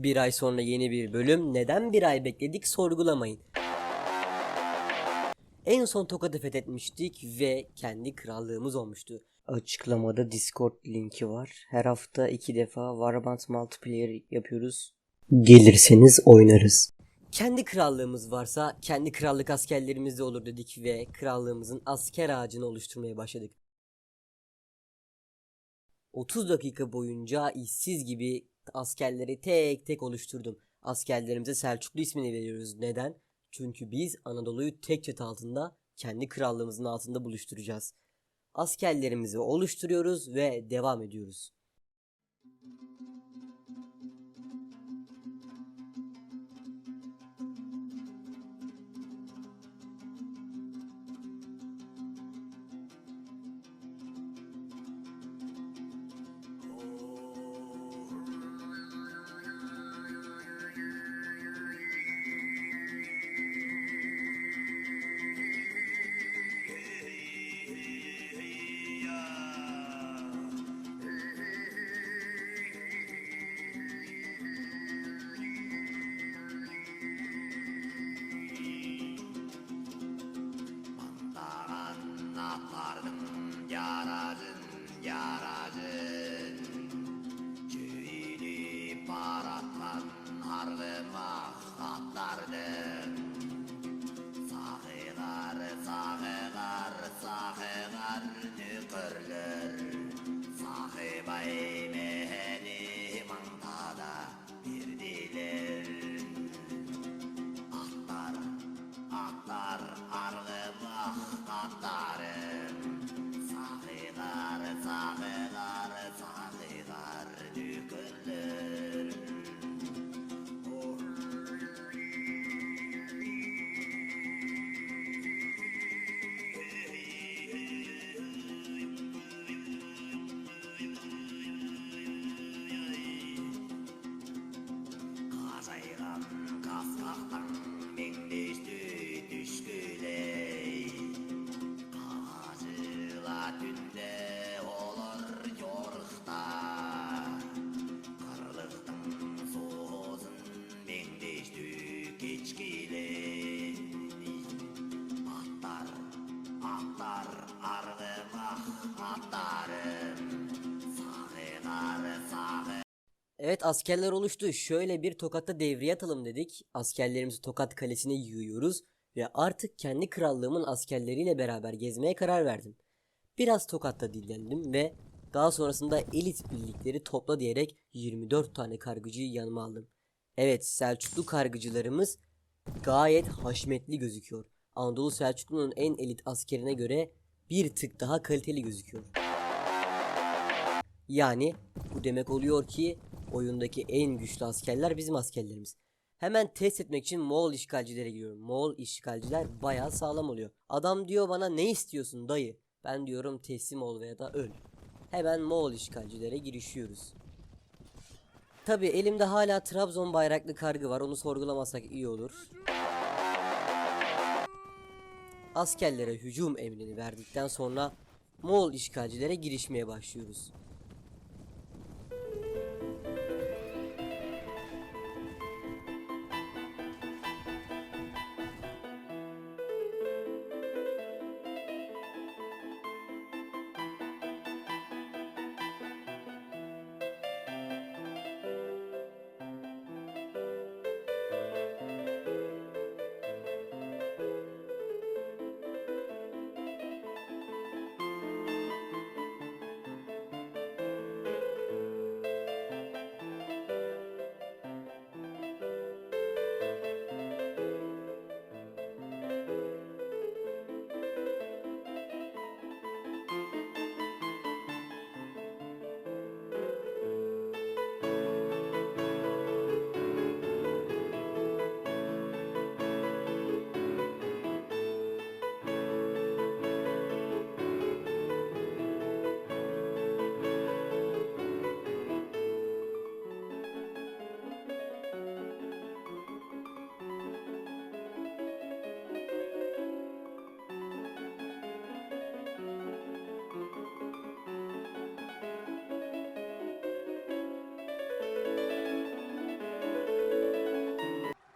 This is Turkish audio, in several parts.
Bir ay sonra yeni bir bölüm. Neden bir ay bekledik sorgulamayın. En son Tokat'ı fethetmiştik ve kendi krallığımız olmuştu. Açıklamada Discord linki var. Her hafta iki defa Warband multiplayer yapıyoruz. Gelirseniz oynarız. Kendi krallığımız varsa kendi krallık askerlerimiz de olur dedik ve krallığımızın asker ağacını oluşturmaya başladık. 30 dakika boyunca işsiz gibi askerleri tek tek oluşturdum. Askerlerimize Selçuklu ismini veriyoruz. Neden? Çünkü biz Anadolu'yu tek çatı altında kendi krallığımızın altında buluşturacağız. Askerlerimizi oluşturuyoruz ve devam ediyoruz. Evet askerler oluştu. Şöyle bir Tokat'ta devriye atalım dedik. Askerlerimizi Tokat Kalesi'ne yığıyoruz ve artık kendi krallığımın askerleriyle beraber gezmeye karar verdim. Biraz Tokat'ta dinlendim ve daha sonrasında elit birlikleri topla diyerek 24 tane kargıcıyı yanıma aldım. Evet Selçuklu kargıcılarımız gayet haşmetli gözüküyor. Anadolu Selçuklu'nun en elit askerine göre bir tık daha kaliteli gözüküyor. Yani bu demek oluyor ki oyundaki en güçlü askerler bizim askerlerimiz. Hemen test etmek için Moğol işgalcilere giriyorum. Moğol işgalciler bayağı sağlam oluyor. Adam diyor bana ne istiyorsun dayı? Ben diyorum teslim ol veya da öl. Hemen Moğol işgalcilere girişiyoruz. Tabi elimde hala Trabzon bayraklı kargı var onu sorgulamasak iyi olur. Askerlere hücum emrini verdikten sonra Moğol işgalcilere girişmeye başlıyoruz.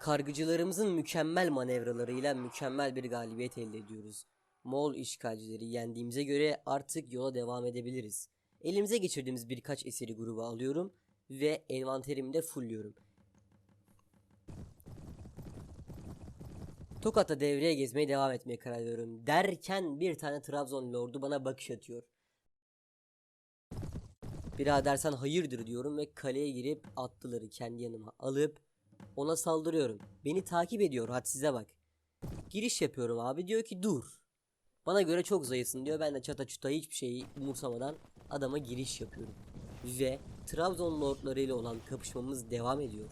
Kargıcılarımızın mükemmel manevralarıyla mükemmel bir galibiyet elde ediyoruz. Moğol işgalcileri yendiğimize göre artık yola devam edebiliriz. Elimize geçirdiğimiz birkaç eseri gruba alıyorum ve envanterimi de fullüyorum. Tokat'ta devreye gezmeye devam etmeye karar veriyorum. Derken bir tane Trabzon lordu bana bakış atıyor. Birader sen hayırdır diyorum ve kaleye girip atlıları kendi yanıma alıp ona saldırıyorum. Beni takip ediyor hadsize bak. Giriş yapıyorum abi diyor ki dur. Bana göre çok zayıfsın diyor. Ben de çata çuta hiçbir şeyi umursamadan adama giriş yapıyorum. Ve Trabzon lordları ile olan kapışmamız devam ediyor.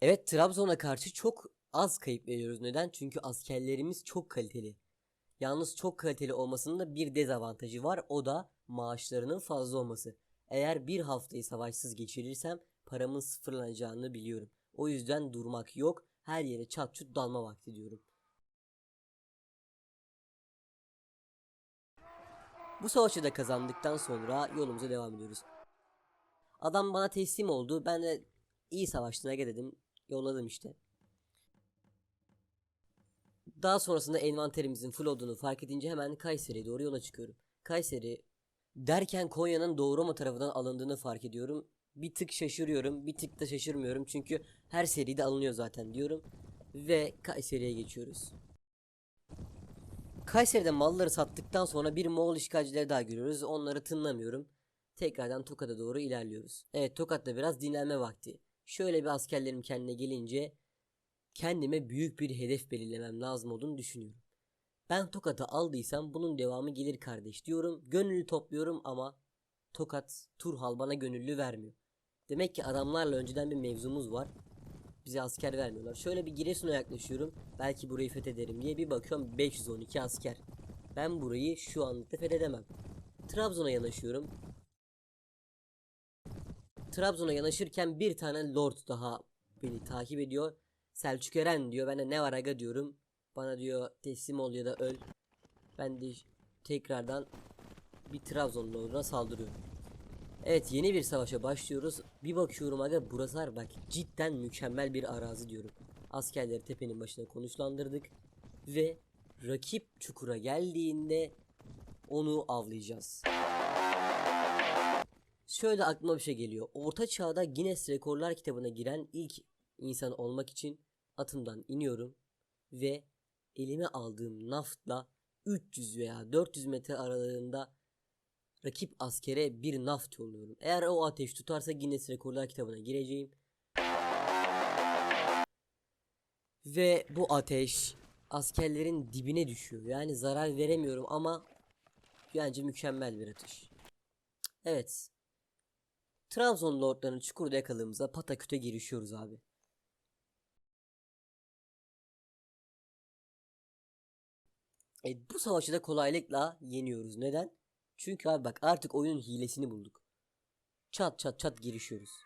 Evet Trabzon'a karşı çok az kayıp veriyoruz. Neden? Çünkü askerlerimiz çok kaliteli. Yalnız çok kaliteli olmasının da bir dezavantajı var. O da maaşlarının fazla olması. Eğer bir haftayı savaşsız geçirirsem paramın sıfırlanacağını biliyorum. O yüzden durmak yok. Her yere çat çut dalma vakti diyorum. Bu savaşı da kazandıktan sonra yolumuza devam ediyoruz. Adam bana teslim oldu. Ben de iyi savaştın Ege dedim. Yolladım işte. Daha sonrasında envanterimizin full olduğunu fark edince hemen Kayseri'ye doğru yola çıkıyorum. Kayseri derken Konya'nın Doğu Roma tarafından alındığını fark ediyorum. Bir tık şaşırıyorum, bir tık da şaşırmıyorum çünkü her seride alınıyor zaten diyorum. Ve Kayseri'ye geçiyoruz. Kayseri'de malları sattıktan sonra bir Moğol işgalcileri daha görüyoruz. Onları tınlamıyorum. Tekrardan Tokat'a doğru ilerliyoruz. Evet Tokat'ta biraz dinlenme vakti. Şöyle bir askerlerim kendine gelince kendime büyük bir hedef belirlemem lazım olduğunu düşünüyorum. Ben Tokat'ı aldıysam bunun devamı gelir kardeş diyorum. Gönüllü topluyorum ama Tokat Turhal bana gönüllü vermiyor. Demek ki adamlarla önceden bir mevzumuz var. Bize asker vermiyorlar. Şöyle bir Giresun'a yaklaşıyorum. Belki burayı fethederim diye bir bakıyorum 512 asker. Ben burayı şu anlıkta fethedemem. Trabzon'a yanaşıyorum. Trabzon'a yanaşırken bir tane lord daha beni takip ediyor. Selçuk Eren diyor. Ben de ne var aga diyorum. Bana diyor teslim ol ya da öl. Ben de tekrardan bir Trabzon lorduna saldırıyorum. Evet yeni bir savaşa başlıyoruz. Bir bakıyorum aga burası bak cidden mükemmel bir arazi diyorum. Askerleri tepenin başına konuşlandırdık. Ve rakip çukura geldiğinde onu avlayacağız. Şöyle aklıma bir şey geliyor. Orta çağda Guinness Rekorlar kitabına giren ilk insan olmak için atımdan iniyorum ve elime aldığım naftla 300 veya 400 metre aralığında rakip askere bir naft yolluyorum. Eğer o ateş tutarsa Guinness Rekorlar kitabına gireceğim. Ve bu ateş askerlerin dibine düşüyor. Yani zarar veremiyorum ama bence mükemmel bir atış. Evet. Trabzon lordlarını çukurda yakaladığımızda pataküte girişiyoruz abi. E, bu savaşı da kolaylıkla yeniyoruz. Neden? Çünkü abi bak artık oyunun hilesini bulduk. Çat çat çat girişiyoruz.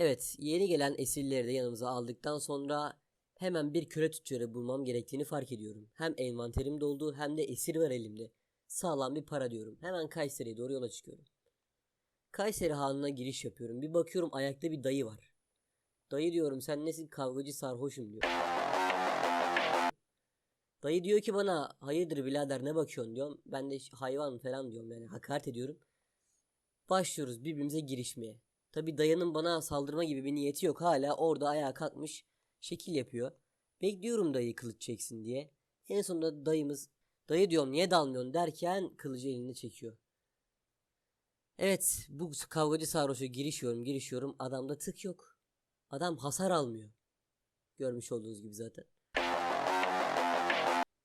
Evet, yeni gelen esirleri de yanımıza aldıktan sonra hemen bir köle tüccarı bulmam gerektiğini fark ediyorum. Hem envanterim doldu hem de esir var elimde. Sağlam bir para diyorum. Hemen Kayseri'ye doğru yola çıkıyorum. Kayseri Hanı'na giriş yapıyorum. Bir bakıyorum ayakta bir dayı var. Dayı diyorum sen nesin kavgacı sarhoşum diyor. Dayı diyor ki bana hayırdır birader ne bakıyorsun diyorum. Ben de hayvan falan diyorum yani hakaret ediyorum. Başlıyoruz birbirimize girişmeye. Tabi dayının bana saldırma gibi bir niyeti yok. Hala orada ayağa kalkmış şekil yapıyor. Bekliyorum dayı kılıç çeksin diye. En sonunda dayımız dayı diyorum niye dalmıyorsun derken kılıcı eline çekiyor. Evet bu kavgacı sarhoşa girişiyorum girişiyorum adamda tık yok. Adam hasar almıyor. Görmüş olduğunuz gibi zaten.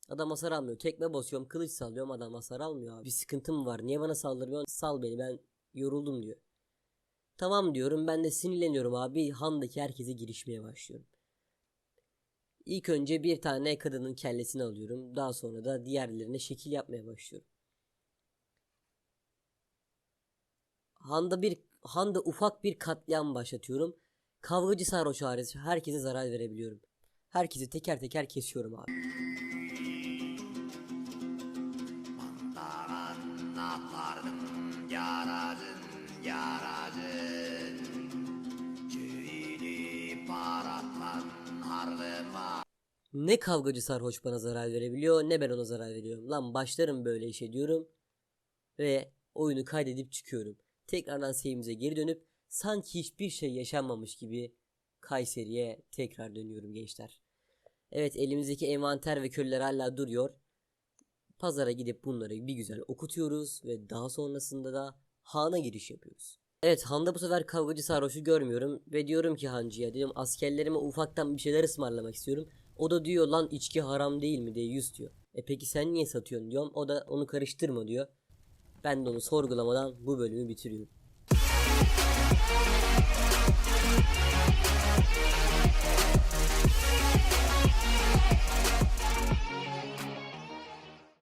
Adam hasar almıyor. Tekme basıyorum kılıç sallıyorum adam hasar almıyor abi. Bir sıkıntım var niye bana saldırmıyorsun sal beni ben yoruldum diyor. Tamam diyorum ben de sinirleniyorum abi handaki herkese girişmeye başlıyorum. İlk önce bir tane kadının kellesini alıyorum. Daha sonra da diğerlerine şekil yapmaya başlıyorum. Handa bir Handa ufak bir katliam başlatıyorum. Kavgacı sarhoş hariç herkese zarar verebiliyorum. Herkesi teker teker kesiyorum abi. Ne kavgacı sarhoş bana zarar verebiliyor ne ben ona zarar veriyorum. Lan başlarım böyle işe diyorum. Ve oyunu kaydedip çıkıyorum. Tekrardan seyimize geri dönüp sanki hiçbir şey yaşanmamış gibi Kayseri'ye tekrar dönüyorum gençler. Evet elimizdeki envanter ve köller hala duruyor. Pazara gidip bunları bir güzel okutuyoruz ve daha sonrasında da hana giriş yapıyoruz. Evet handa bu sefer kavgacı sarhoşu görmüyorum ve diyorum ki hancıya dedim askerlerime ufaktan bir şeyler ısmarlamak istiyorum. O da diyor lan içki haram değil mi diye yüz diyor. E peki sen niye satıyorsun diyorum. O da onu karıştırma diyor. Ben de onu sorgulamadan bu bölümü bitiriyorum.